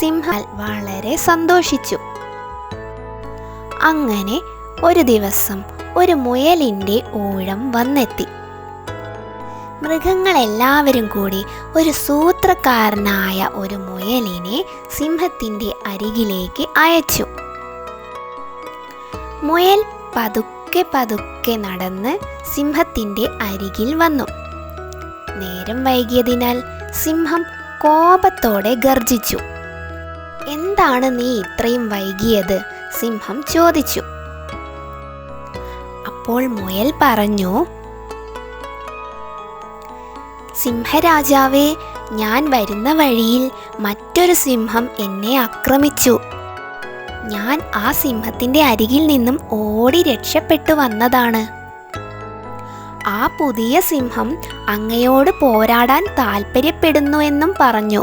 സിംഹം വളരെ സന്തോഷിച്ചു. അങ്ങനെ ഒരു ദിവസം ഒരു മുയലിന്റെ ഊഴം വന്നെത്തി. മൃഗങ്ങളെല്ലാവരും കൂടി ഒരു സൂത്രക്കാരനായ ഒരു മുയലിനെ സിംഹത്തിന്റെ അരികിലേക്ക് അയച്ചു. മുയൽ പതുക്കെ പതുക്കെ നടന്ന് സിംഹത്തിന്റെ അരികിൽ വന്നു. നേരം വൈകിയതിനാൽ സിംഹം കോപത്തോടെ ഗർജിച്ചു എന്താണ് നീ ഇത്രയും വൈകിയത്? സിംഹം ചോദിച്ചു. അപ്പോൾ മുയൽ പറഞ്ഞു സിംഹരാജാവേ ഞാൻ വരുന്ന വഴിയിൽ മറ്റൊരു സിംഹം എന്നെ ആക്രമിച്ചു. ഞാൻ ആ സിംഹത്തിന്റെ അരികിൽ നിന്നും ഓടി രക്ഷപ്പെട്ടു വന്നതാണ്. ആ പുതിയ സിംഹം അങ്ങയോട് പോരാടാൻ താൽപ്പര്യപ്പെടുന്നു എന്നും പറഞ്ഞു.